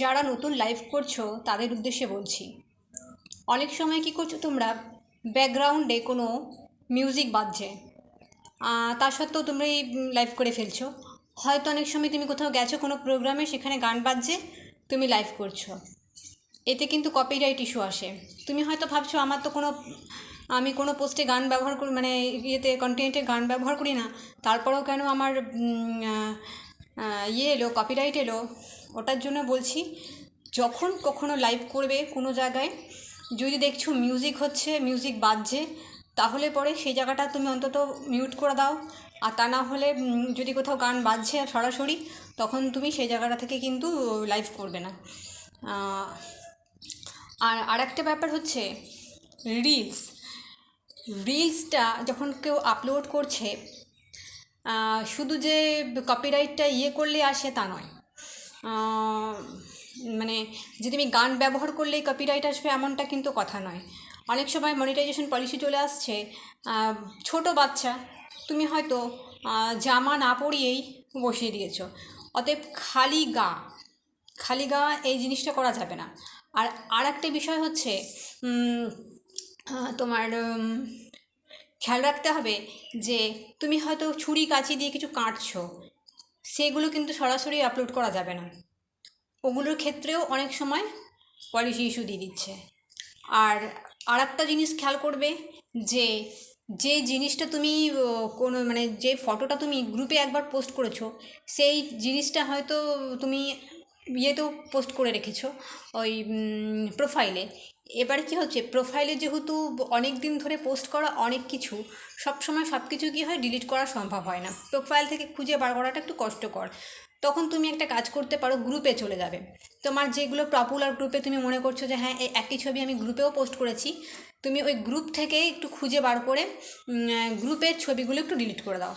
যারা নতুন লাইভ করছ, তাদের উদ্দেশ্যে বলছি। অনেক সময় কী করছ তোমরা? ব্যাকগ্রাউন্ডে কোনো মিউজিক বাজছে। তা সত্ত্বেও এই লাইভ করে ফেলছো। হয়তো অনেক সময় তুমি কোথাও গেছো কোনো প্রোগ্রামে সেখানে গান বাজছে, তুমি লাইভ করছ। এতে কিন্তু কপিরাইট ইস্যু আসে। তুমি হয়তো ভাবছ, আমার তো কোনো, আমি কোনো পোস্টে গান ব্যবহার করি মানে ইয়েতে কন্টেন্টে গান ব্যবহার করি না। তারপরেও কেন আমার ইয়ে এলো কপিরাইট এলো, ওটার জন্য বলছি, যখন কখনো লাইভ করবে কোনো জায়গায়, যদি দেখছ মিউজিক হচ্ছে মিউজিক বাজছে, তাহলে পরে সেই জায়গাটা তুমি অন্তত মিউট করে দাও, আর তা না হলে যদি কোথাও গান বাজছে সরাসরি, তখন তুমি সেই জায়গাটা থেকে কিন্তু লাইভ করবে না। আর আরেকটা ব্যাপার হচ্ছে রিলস রিলসটা যখন কেউ আপলোড করছে শুধু যে কপিরাইটটা ইয়ে করলে আসে তা নয়। মানে যে তুমি গান ব্যবহার করলেই কপিরাইট আসবে এমনটা কিন্তু কথা নয়। অনেক সময় মনিটাইজেশন পলিসি চলে আসছে ছোট বাচ্চা, তুমি হয়তো জামা না পরিয়েই বসিয়ে দিয়েছ। অতএব খালি গা খালি গা এই জিনিসটা করা যাবে না। আর আর একটা বিষয় হচ্ছে তোমার খেয়াল রাখতে হবে যে তুমি হয়তো ছুরি, কাঁচি দিয়ে কিছু কাটছো, সেগুলো কিন্তু সরাসরি আপলোড করা যাবে না। ওগুলোর ক্ষেত্রেও অনেক সময় পলিসি ইস্যু দিয়ে দিচ্ছে। আর আর একটা জিনিস খেয়াল করবে যে যে জিনিসটা তুমি কোনো মানে যে ফটোটা তুমি গ্রুপে একবার পোস্ট করেছ, সেই জিনিসটা হয়তো তুমি ইয়েতেও পোস্ট করে রেখেছো, ওই প্রোফাইলে এবার কি হচ্ছে প্রোফাইলে যেহেতু অনেক দিন ধরে পোস্ট করা অনেক কিছু সবসময় সব কিছু কী হয় ডিলিট করা সম্ভব হয় না। প্রোফাইল থেকে খুঁজে বার করাটা একটু কষ্টকর। তখন তুমি একটা কাজ করতে পারো গ্রুপে চলে যাবে। তোমার যেগুলো পপুলার গ্রুপে তুমি মনে করছ যে হ্যাঁ এই একই ছবি আমি গ্রুপেও পোস্ট করেছি, তুমি ওই গ্রুপ থেকে একটু খুঁজে বার করে গ্রুপের ছবিগুলো একটু ডিলিট করে দাও।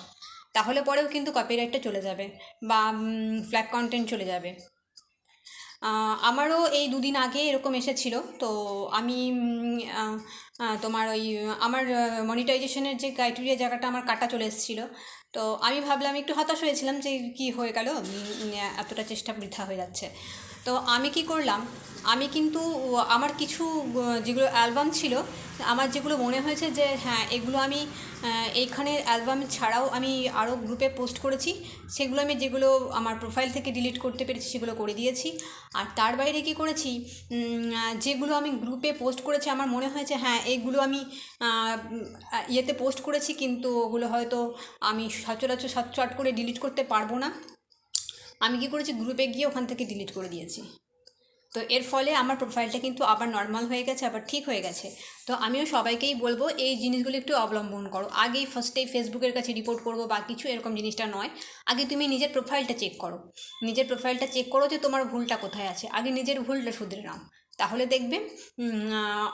তাহলে পরেও কিন্তু কপিরাইটটা চলে যাবে বা ফ্ল্যাগ কন্টেন্ট চলে যাবে। আমারও এই দুদিন আগে এরকম এসেছিল। তো আমি তোমার ওই, আমার মনিটাইজেশনের যে ক্রাইটেরিয়া জায়গাটা আমার কাটা চলে এসেছিল। তো আমি ভাবলাম, একটু হতাশ হয়েছিলাম যে কি হয়ে গেল। এতটা চেষ্টা বৃথা হয়ে যাচ্ছে। তো আমি কি করলাম? আমি কিন্তু আমার কিছু যেগুলো অ্যালবাম ছিল, আমার যেগুলো মনে হয়েছে যে হ্যাঁ এগুলো আমি এইখানের অ্যালবাম ছাড়াও আমি আরও গ্রুপে পোস্ট করেছি, সেগুলো আমি যেগুলো আমার প্রোফাইল থেকে ডিলিট করতে পেরেছি, সেগুলো করে দিয়েছি। আর তার বাইরে কি করেছি? যেগুলো আমি গ্রুপে পোস্ট করেছি, আমার মনে হয়েছে হ্যাঁ এইগুলো আমি ইয়েতে পোস্ট করেছি, কিন্তু ওগুলো হয়তো আমি সচরাচর চট করে ডিলিট করতে পারব না। আমি কি করেছি? গ্রুপে গিয়ে ওখান থেকে ডিলিট করে দিয়েছি। তো এর ফলে আমার প্রোফাইলটা কিন্তু আবার নর্মাল হয়ে গেছে, আবার ঠিক হয়ে গেছে। তো আমিও সবাইকেই বলব, এই জিনিসগুলো একটু অবলম্বন করো। আগেই ফার্স্টেই ফেসবুকের কাছে রিপোর্ট করব বা কিছু এরকম জিনিসটা নয়। আগে তুমি নিজের প্রোফাইলটা চেক করো। নিজের প্রোফাইলটা চেক করো যে তোমার ভুলটা কোথায় আছে। আগে নিজের ভুলটা শুধরে নাও। তাহলে দেখবে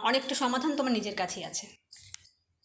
অনেকটা সমাধান তোমার নিজের কাছেই আছে।